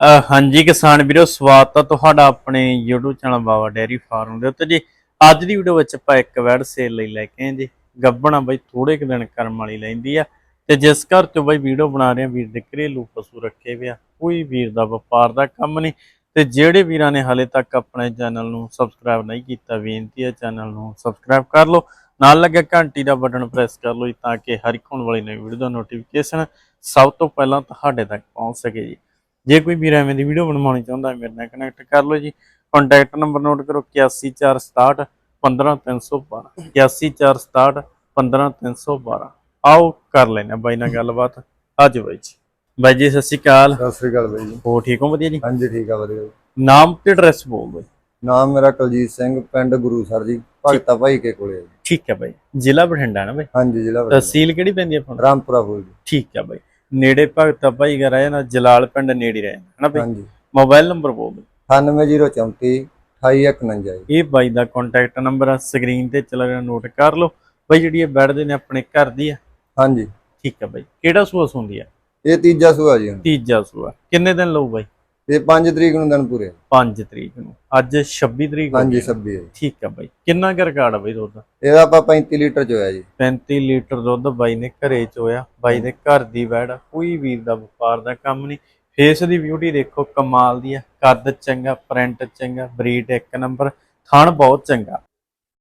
ਹਾਂਜੀ ਕਿਸਾਨ ਵੀਰੋ, ਸਵਾਗਤ ਹੈ ਤੁਹਾਡਾ ਆਪਣੇ YouTube channel Baba dairy farm ਦੇ ਉੱਤੇ। ਜੀ, ਅੱਜ ਦੀ ਵੀਡੀਓ ਵਿੱਚ ਆਪਾਂ ਇੱਕ ਵੈੜ ਸੇਲ ਲਈ ਲੈ ਕੇ ਆਏ ਜੀ। ਗੱਬਣਾ ਬਈ ਥੋੜੇ ਕੁ ਦਿਨ ਕਰਮ ਵਾਲੀ ਲੈਂਦੀ ਆ। ਤੇ ਜਿਸ ਘਰ ਤੋਂ ਬਈ ਵੀਡੀਓ ਬਣਾ ਰਹੇ ਆ ਵੀਰ ਦੇ ਘਰੇਲੂ ਪਸ਼ੂ ਰੱਖੇ ਵੇ ਆ। ਕੋਈ ਵੀਰ ਦਾ ਵਪਾਰ ਦਾ ਕੰਮ ਨਹੀਂ। ਤੇ ਜਿਹੜੇ ਵੀਰਾਂ ਨੇ ਹਾਲੇ ਤੱਕ ਆਪਣੇ ਚੈਨਲ ਨੂੰ ਸਬਸਕ੍ਰਾਈਬ ਨਹੀਂ ਕੀਤਾ, ਬੇਨਤੀ ਹੈ ਚੈਨਲ ਨੂੰ ਸਬਸਕ੍ਰਾਈਬ ਕਰ ਲਓ। ਨਾਲ ਲੱਗੇ ਘੰਟੀ ਦਾ ਬਟਨ ਪ੍ਰੈਸ ਕਰ ਲਓ ਜੀ, ਤਾਂ ਕਿ ਹਰ ਇੱਕ ਹੋਣ ਵਾਲੀ ਨਵੀਂ ਵੀਡੀਓ ਦਾ ਨੋਟੀਫਿਕੇਸ਼ਨ ਸਭ ਤੋਂ ਪਹਿਲਾਂ ਤੁਹਾਡੇ ਤੱਕ ਪਹੁੰਚ ਸਕੇ ਜੀ। ਜੇ ਕੋਈ ਵੀਰ ਐਵੇਂ ਦੀ ਵੀਡੀਓ ਬਣਵਾਉਣੀ ਚਾਹੁੰਦਾ ਹੈ ਮੇਰੇ ਨਾਲ ਕਨੈਕਟ ਕਰ ਲਓ ਜੀ। ਕੰਟੈਕਟ ਨੰਬਰ ਨੋਟ ਕਰੋ 8146 15312 8146 15312 ਆਓ ਕਰ ਲੈਣਾ ਬਾਈ ਨਾਲ ਗੱਲਬਾਤ। ਅੱਜ ਬਾਈ ਜੀ। ਬਾਈ ਜੀ ਸਤਿ ਸ਼੍ਰੀ ਅਕਾਲ। ਸਤਿ ਸ੍ਰੀ ਅਕਾਲ ਬਾਈ ਜੀ। ਹੋ ਠੀਕ ਹੋ? ਵਧੀਆ ਜੀ? ਹਾਂਜੀ ਠੀਕ ਆ ਵਧੀਆ ਜੀ। ਨਾਮ ਤੇ ਐਡਰੈਸ ਬੋਲ ਬਾਈ ਨਾਮ ਮੇਰਾ ਕੁਲਜੀਤ ਸਿੰਘ ਪਿੰਡ ਗੁਰੂਸਰ ਜੀ ਭਗਤਾ ਭਾਈ ਕੇ ਕੋਲੇ ਠੀਕ ਹੈ ਬਾਈ। ਜ਼ਿਲ੍ਹਾ ਬਠਿੰਡਾ ਨਾ ਬਾਈ? ਹਾਂਜੀ ਜ਼ਿਲ੍ਹਾ ਬਠਿੰਡਾ। ਤਹਿਸੀਲ ਕਿਹੜੀ ਪੈਂਦੀ ਹੈ ਆਪਾਂ ਰਾਮਪੁਰਾ ਫੂਲ ਜੀ। ਠੀਕ ਹੈ ਬਾਈ। ਨੇੜੇ ਭਗਤਾ ਭਾਈ ਘਰ ਆਇਆ ਨਾ ਜਲਾਲ ਪਿੰਡ ਨੇੜੇ ਰਹੇ ਹਨਾ ਬਾਈ? ਹਾਂਜੀ। ਮੋਬਾਈਲ ਨੰਬਰ ਬੋਲ ਬਾਈ 98034 2851 ਜੀ ਇਹ ਬਾਈ ਦਾ ਕੰਟੈਕਟ ਨੰਬਰ ਆ ਸਕਰੀਨ ਤੇ ਚੱਲ ਰਿਹਾ ਨੋਟ ਕਰ ਲਓ। ਬਾਈ ਜਿਹੜੀ ਇਹ ਬੈਠਦੇ ਨੇ ਆਪਣੇ ਘਰ ਦੀ ਆ। ਹਾਂਜੀ। ਠੀਕ ਆ ਬਾਈ। ਕਿਹੜਾ ਸੂਆ ਸੁੰਦੀ ਆ? ਇਹ ਤੀਜਾ ਸੂਆ ਜੀ ਹੁਣ। ਤੀਜਾ ਸੂਆ। ਕਿੰਨੇ ਦਿਨ ਲਊ ਬਾਈ? ਇਹ 5 ਤਰੀਕ ਨੂੰ ਦਿਨ ਪੂਰੇ। 5 ਤਰੀਕ ਨੂੰ। ਅੱਜ 26 ਤਰੀਕ ਹੋ ਹਾਂਜੀ ਗਈ। 26 ਹੈ ਜੀ। ਠੀਕ ਆ ਬਾਈ। ਕਿੰਨਾ ਕੁ ਰਿਕਾਰਡ ਆ ਬਾਈ ਦੁੱਧ? ਇਹਦਾ ਆਪਾਂ 35 ਲੀਟਰ ਚ ਹੋਇਆ ਜੀ। 35 ਲੀਟਰ ਦੁੱਧ ਬਾਈ ਨੇ ਘਰੇ ਚੋਇਆ ਬਾਈ ਦੇ ਘਰ ਦੀ ਵੈੜ ਆ, ਕੋਈ ਵੀਰ ਦਾ ਵਪਾਰ ਦਾ ਕੰਮ ਨਹੀਂ। ਫੇਸ ਦੀ ਬਿਊਟੀ ਦੇਖੋ ਕਮਾਲ ਦੀ ਆ। ਕੱਦ ਚੰਗਾ ਪ੍ਰਿੰਟ ਚੰਗਾ ਬਰੀਡ ਇੱਕ ਨੰਬਰ ਥਣ ਬਹੁਤ ਚੰਗਾ।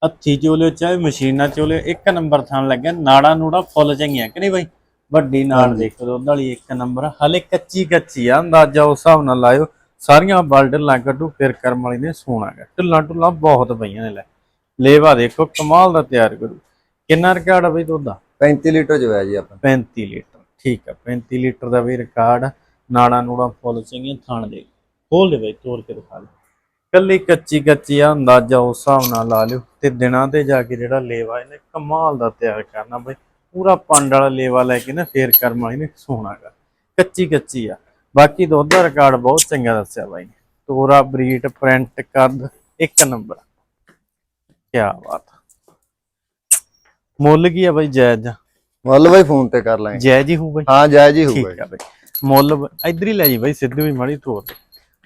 ਹੱਥੀ ਚੋਲਿਓ ਚਾਹੇ ਮਸ਼ੀਨਾਂ ਚੋਲਿਓ ਇੱਕ ਨੰਬਰ ਥਣ ਲੱਗਿਆ। ਨਾੜਾ ਨੂੜਾ ਫੁੱਲ ਚੰਗੀਆਂ ਕਿ ਨਹੀਂ ਬਾਈ? ਵੱਡੀ ਨਾੜ ਦੇਖੋ ਦੁੱਧ ਵਾਲੀ ਇੱਕ ਨੰਬਰ। ਹਲੇ ਕੱਚੀ ਕੱਚੀ ਆ ਅੰਦਾਜ਼ਾ ਉਸ ਹਿਸਾਬ ਨਾਲ ਲਾਇਓ। ਸਾਰੀਆਂ ਬਲਡਰ ਲਾ ਕੱਢੂ ਫਿਰ ਕਰਮ ਵਾਲੀ ਨੇ ਸੋਣਾ ਗਾ ਢੁੱਲਾਂ ਢੁੱਲਾਂ ਬਹੁਤ ਪਈਆਂ ਨੇ ਲੈ। ਲੇਵਾ ਦੇਖੋ ਕਮਾਲ ਦਾ ਤਿਆਰ ਕਰੂ। ਕਿੰਨਾ ਰਿਕਾਰਡ ਆ ਬਈ ਦੁੱਧ ਦਾ? 35 ਲੀਟਰ ਚ ਹੋਇਆ ਜੀ ਆਪਾਂ 35 ਲੀਟਰ। ਠੀਕ ਆ 35 ਲੀਟਰ ਦਾ ਵੀ ਰਿਕਾਰਡ। ਨਾੜਾ ਨੂੜਾ ਫੁੱਲ ਚੰਗੀਆਂ ਥਾਣ ਦੇ। ਖੋਲ ਦੇ ਬਈ ਤੋੜ ਕੇ ਦਿਖਾ ਲੈ ਕੱਲੀ ਕੱਚੀ ਕੱਚੀ ਆ ਅੰਦਾਜ਼ਾ ਉਸ ਹਿਸਾਬ ਨਾਲ ਲਾ ਲਿਓ। ਤੇ ਦਿਨਾਂ ਤੇ ਜਾ ਕੇ ਜਿਹੜਾ ਲੇਵਾ ਇਹਨੇ ਕਮਾਲ ਦਾ ਤਿਆਰ ਕਰਨਾ ਬਈ। ਪੂਰਾ ਪੰਡ ਵਾਲਾ ਲੇਵਾ ਲੈ ਕੇ ਨਾ ਫੇਰ ਕਰਮ ਵਾਲੀ ਨੇ ਸੋਣਾਗਾ ਕੱਚੀ ਕੱਚੀ ਆ। ਬਾਕੀ ਦੁੱਧ ਦਾ ਰਿਕਾਰਡ ਬਹੁਤ ਚੰਗਾ ਦੱਸਿਆ ਬਾਈ ਨੇ। ਤੋਰਾ ਬਰੀਡ ਪ੍ਰਿੰਟ ਕੱਦ ਇੱਕ ਨੰਬਰ। ਕੀ ਬਾਤ। ਮੁੱਲ ਕੀ ਆ ਬਾਈ ਜਾਇਜ਼ ਮੁੱਲ ਬਾਈ ਫੋਨ ਤੇ ਕਰ ਲਾਂਗੇ। ਜਾਇਜ਼ ਹੀ ਹੋਊ ਬਾਈ? ਹਾਂ ਜਾਇਜ਼ ਹੀ ਠੀਕ ਆ ਬਈ। ਮੁੱਲ ਇੱਧਰ ਹੀ ਲੈ ਜੀ ਬਾਈ ਸਿੱਧੂ ਵੀ ਮਾੜੀ ਤੋਰ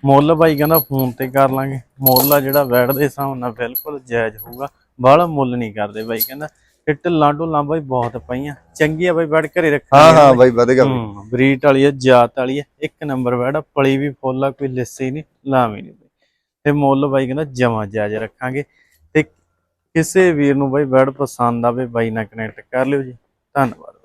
ਮੁੱਲ ਬਾਈ ਕਹਿੰਦਾ ਫੋਨ ਤੇ ਕਰ ਲਾਂਗੇ। ਮੁੱਲ ਆ ਜਿਹੜਾ ਵੈਟ ਦੇ ਹਿਸਾਬ ਨਾਲ ਬਿਲਕੁਲ ਜਾਇਜ਼ ਹੋਊਗਾ। ਬਾਹਲਾ ਮੁੱਲ ਨਹੀਂ ਕਰਦੇ ਬਾਈ ਕਹਿੰਦਾ। ਤੇ ਢਿੱਲਾਂ ਢੁੱਲਾਂ ਬਾਈ ਬਹੁਤ ਪਈਆਂ। ਚੰਗੀ ਆ ਬਾਈ ਵੈਟ ਘਰੇ ਰੱਖਣੀ ਹਾਂ ਹਾਂ ਬਾਈ। ਬਾਈ। ਹੂੰ ਬਰੀਟ ਵਾਲੀ ਆ ਜਾਤ ਵਾਲੀ ਆ ਇੱਕ ਨੰਬਰ ਵੈਟ ਆ ਪਲੀ ਵੀ ਫੁੱਲ ਆ ਕੋਈ ਲਿੱਸੀ ਨਹੀਂ ਲਾਵੀਂ ਨਹੀਂ ਤੇ ਮੁੱਲ ਬਾਈ ਕਹਿੰਦਾ ਜਮਾ ਜਾਇਜ਼ ਰੱਖਾਂਗੇ। ਤੇ ਕਿਸੇ ਵੀਰ ਨੂੰ ਬਾਈ ਵੈਟ ਪਸੰਦ ਆਵੇ ਬਾਈ ਨਾਲ ਕਨੈਕਟ ਕਰ ਲਿਓ ਜੀ। ਧੰਨਵਾਦ।